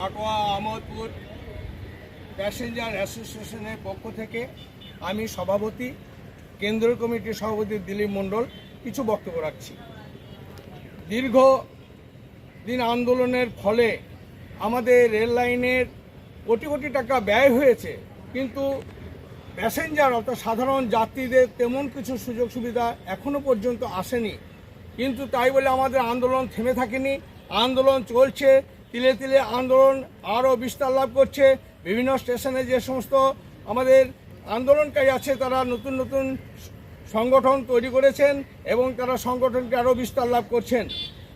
Katwa Ahmadpur passenger অ্যাসোসিয়েশনের পক্ষ থেকে আমি সভাপতি, কেন্দ্রীয় কমিটির সভাপতি দিলীপ মণ্ডল কিছু বক্তব্য রাখছি। দীর্ঘ দিন আন্দোলনের ফলে আমাদের রেল লাইনের কোটি কোটি টাকা ব্যয় হয়েছে, কিন্তু প্যাসেঞ্জার অর্থাৎ সাধারণ যাত্রীদের তেমন কিছু সুযোগ সুবিধা এখনও পর্যন্ত আসেনি। কিন্তু তাই বলে আমাদের আন্দোলন থেমে থাকেনি। আন্দোলন চলছে তিলে তিলে আন্দোলন আরও বিস্তার লাভ করছে। বিভিন্ন স্টেশনে যে সমস্ত আমাদের আন্দোলনকারী আছে, তারা নতুন নতুন সংগঠন তৈরি করেছেন এবং তারা সংগঠনকে আরও বিস্তার লাভ করছেন।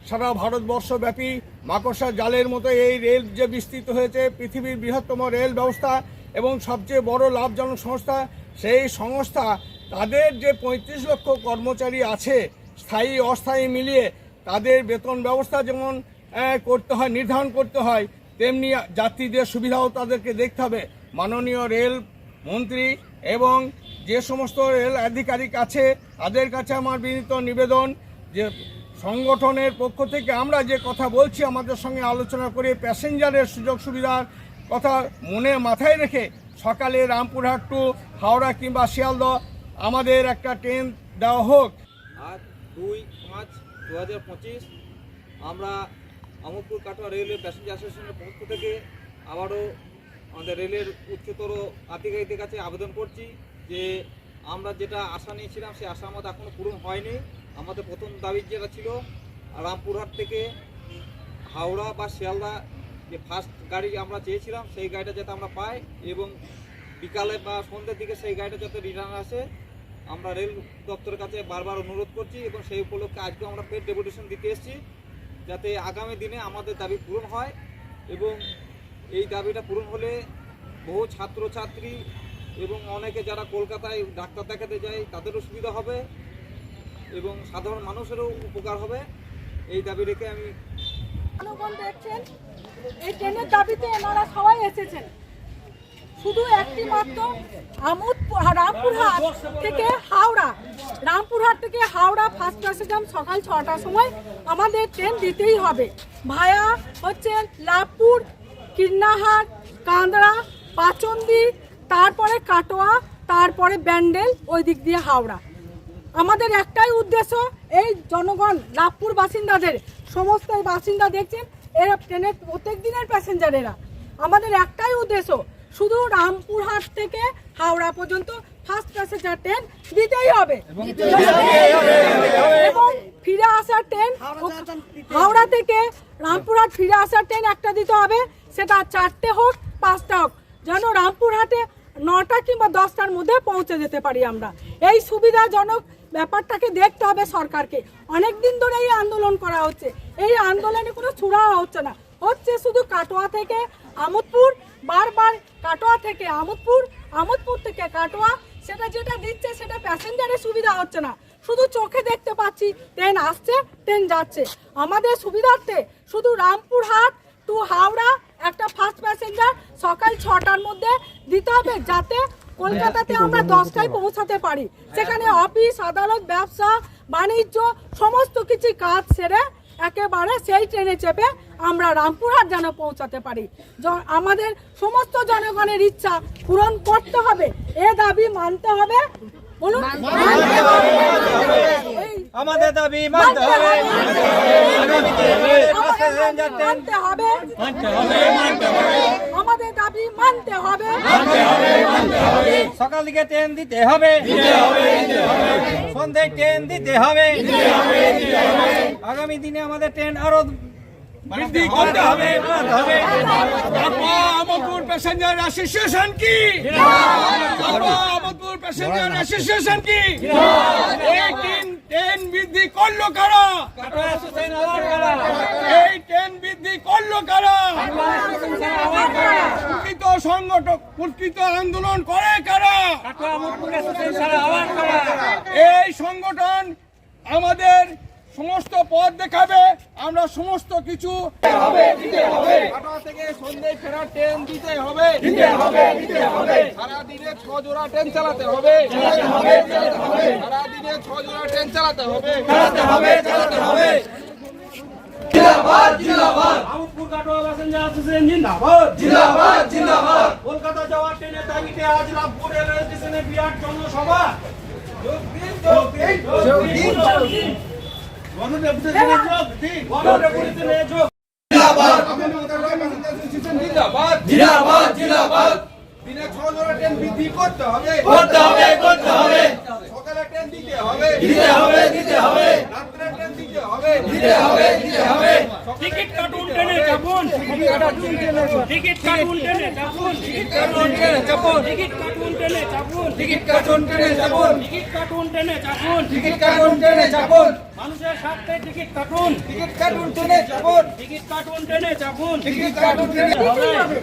সারা ভারতবর্ষব্যাপী মাকড়সা জালের মতো এই রেল যে বিস্তৃত হয়েছে, পৃথিবীর বৃহত্তম রেল ব্যবস্থা এবং সবচেয়ে বড় লাভজনক সংস্থা, সেই সংস্থা তাদের যে পঁয়ত্রিশ লক্ষ কর্মচারী আছে, স্থায়ী অস্থায়ী মিলিয়ে তাদের বেতন ব্যবস্থা যেমন করতে হয়, নির্ধারণ করতে হয়। তেমনি যাত্রীদের সুবিধাও তাদেরকে দেখতে হবে। মাননীয় রেল মন্ত্রী এবং যে সমস্ত রেল আধিকারিক আছে, তাদের কাছে আমার বিনীত নিবেদন যে সংগঠনের পক্ষ থেকে আমরা যে কথা বলছি, আমাদের সঙ্গে আলোচনা করে প্যাসেঞ্জারের সুযোগ সুবিধার কথা মনে মাথায় রেখে সকালে রামপুরহাট টু হাওড়া কিংবা শিয়ালদহ আমাদের একটা ট্রেন দেওয়া হোক। আজ দুই পাঁচ দু আমরা আমরপুর কাটোয়া রেলওয়ে প্যাসেঞ্জার অ্যাসোসিয়েশনের পক্ষ থেকে আবারও আমাদের রেলের উচ্চতর আধিকারিকদের কাছে আবেদন করছি যে আমরা যেটা আশা নিয়েছিলাম, সেই আশা আমাদের এখনও পূরণ হয়নি। আমাদের প্রথম দাবি যেটা ছিল, রামপুরহাট থেকে হাওড়া বা শিয়ালদা যে ফার্স্ট গাড়ি আমরা চেয়েছিলাম, সেই গাড়িটা যাতে আমরা পাই এবং বিকালে বা সন্ধ্যের দিকে সেই গাড়িটা যাতে রিটার্ন আসে, আমরা রেল দপ্তরের কাছে বারবার অনুরোধ করছি এবং সেই উপলক্ষে আজকে আমরা পেড ডেপুটেশন দিতে এসেছি। যাতে আগামী দিনে আমাদের দাবি পূরণ হয় এবং এই দাবিটা পূরণ হলে বহু ছাত্রছাত্রী এবং অনেকে যারা কলকাতায় ডাক্তার দেখাতে যায়, তাদেরও সুবিধা হবে এবং সাধারণ মানুষেরও উপকার হবে। এই দাবি রেখে আমি দেখছেন? এই ট্রেনের দাবিতে এনারা সবাই এসেছেন। শুধু একটি মাত্র আমোদ রামপুরহাট থেকে হাওড়া, রামপুরহাট থেকে হাওড়া ফার্স্ট প্যাসেজাম সকাল ছটার সময়। আমাদের ট্রেন দিতেই হবে। ভায়া হচ্ছে লাভপুর কীর্ণাহাট কাঁদড়া, পাচন্দি, তারপরে কাটোয়া, তারপরে ব্যান্ডেল ওই দিক দিয়ে হাওড়া। আমাদের একটাই উদ্দেশ্য, এই জনগণ, লাভপুর বাসিন্দাদের, সমস্ত বাসিন্দা দেখছেন, এরা ট্রেনের প্রত্যেক দিনের প্যাসেঞ্জারেরা আমাদের একটাই উদ্দেশ্য শুধু রামপুরহাট থেকে হাওড়া পর্যন্ত ফার্স্ট প্যাসেঞ্জার ট্রেন দিতেই হবে। এবং ফিরে আসার ট্রেন হাওড়া থেকে রামপুরহাট ফিরে আসার ট্রেন একটা দিতে হবে সেটা চারটে হোক পাঁচটা হোক। যেন রামপুরহাটে নটা কিংবা দশটার মধ্যে পৌঁছে যেতে পারি আমরা। এই সুবিধাজনক ব্যাপারটাকে দেখতে হবে সরকারকে। অনেক দিন ধরে এই আন্দোলন করা হচ্ছে। এই আন্দোলনে কোনো ছুড়া হচ্ছে না। হচ্ছে শুধু কাটোয়া থেকে আমোদপুর বারবার কাটোয়া থেকে আমোদপুর আমোদপুর থেকে কাটোয়া সেটা যেটা দিচ্ছে সেটা প্যাসেঞ্জারের সুবিধা হচ্ছে না। শুধু চোখে দেখতে পাচ্ছি ট্রেন আসছে ট্রেন যাচ্ছে। আমাদের সুবিধার্থে শুধু রামপুরহাট টু হাওড়া একটা ফার্স্ট প্যাসেঞ্জার সকাল ছটার মধ্যে দিতে হবে যাতে কলকাতাতে আমরা দশটায় পৌঁছাতে পারি। সেখানে অফিস আদালত ব্যবসা বাণিজ্য সমস্ত কিছু কাজ সেরে একেবারে সেই ট্রেনে চেপে আমরা রামপুরহাট যেন পৌঁছাতে পারি। আমাদের সমস্ত জনগণের ইচ্ছা পূরণ করতে হবে এ দাবি মানতে হবে। বলুন? মানতে হবে। আমাদের দাবি মানতে হবে। মানতে হবে। আমাদের দাবি মানতে হবে সকাল দিকে ট্রেন দিতে হবে। সন্ধ্যায় ট্রেন দিতে হবে। আগামী দিনে আমাদের ট্রেন আরও বৃদ্ধি করতে হবে হবে। কাটোয়া আমোদপুর প্যাসেঞ্জার অ্যাসোসিয়েশন কি? আমোদপুর প্যাসেঞ্জার অ্যাসোসিয়েশন কি? ট্রেন বৃদ্ধি করল কারা? এই ট্রেন বৃদ্ধি করল কারা? প্রকৃত সংগঠক, প্রকৃত আন্দোলন করে কারা? এই সংগঠন আমাদের সমস্ত পথ দেখাবে আমরা সমস্ত কিছু কাটোয়া থেকে সন্ধ্যায় ফেরার ট্রেন দিতে হবে। দিতে হবে দিতে হবে। সারা দিনে ছ জোড়া ট্রেন চালাতে হবে। চালাতে হবে চালাতে হবে। সারা দিনে ছ জোড়া ট্রেন চালাতে হবে। চালাতে হবে চালাতে হবে। জিন্দাবাদ জিন্দাবাদ। রামপুর কাটোয়া প্যাসেঞ্জার অ্যাসোসিয়েশন জিন্দাবাদ জিন্দাবাদ জিন্দাবাদ। কলকাতা যাওয়ার ট্রেনের দাবিতে আজ রামপুর রেলওয়ে স্টেশনে বিরাট জনসভা। যোগ দিনে টিকিট কাটুন ট্রেনে চাপুন। টিকিট কাটুন ট্রেনে চাপুন। টিকিট কাটুন ট্রেনে চাপুন। টিকিট কাটুন ট্রেনে চাপুন। টিকিট কাটুন ট্রেনে যাবন টিকিট কাটুন ট্রেনে চাপুন। টিকিট কাটুন ট্রেনে যাবন মানুষের স্বার্থে টিকিট কাটুন। টিকিট কাটুন টিকিট কাটুন ট্রেনে চাপুন। টিকিট কাটুন ট্রেনে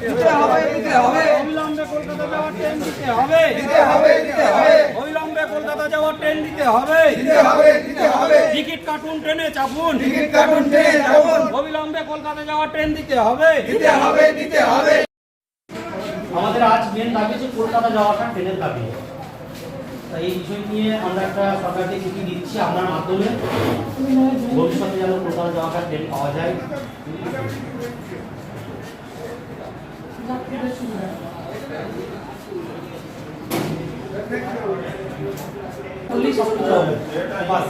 দিতে হবে। দিতে হবে অবিলম্বে কলকাতা যাওয়ার ট্রেন দিতে হবে। দিতে হবে দিতে হবে। অবিলম্বে কলকাতা যাওয়ার ট্রেন দিতে হবে। দিতে হবে দিতে হবে। টিকিট কাটুন ট্রেনে চাপুন। টিকিট কাটুন ট্রেনে যাবন অবিলম্বে কলকাতা যাওয়ার ট্রেন দিতে হবে। দিতে হবে দিতে হবে। আমাদের আজ মেন দাবি হচ্ছে কলকাতা যাওয়াটা ট্রেনের দাবি। এই বিষয় নিয়ে আমরা একটা সরকারকে চিঠি দিচ্ছি আপনার মাধ্যমে। ভবিষ্যতে যেন কোথাও যাওয়াটা ট্রেন পাওয়া যায়। বাস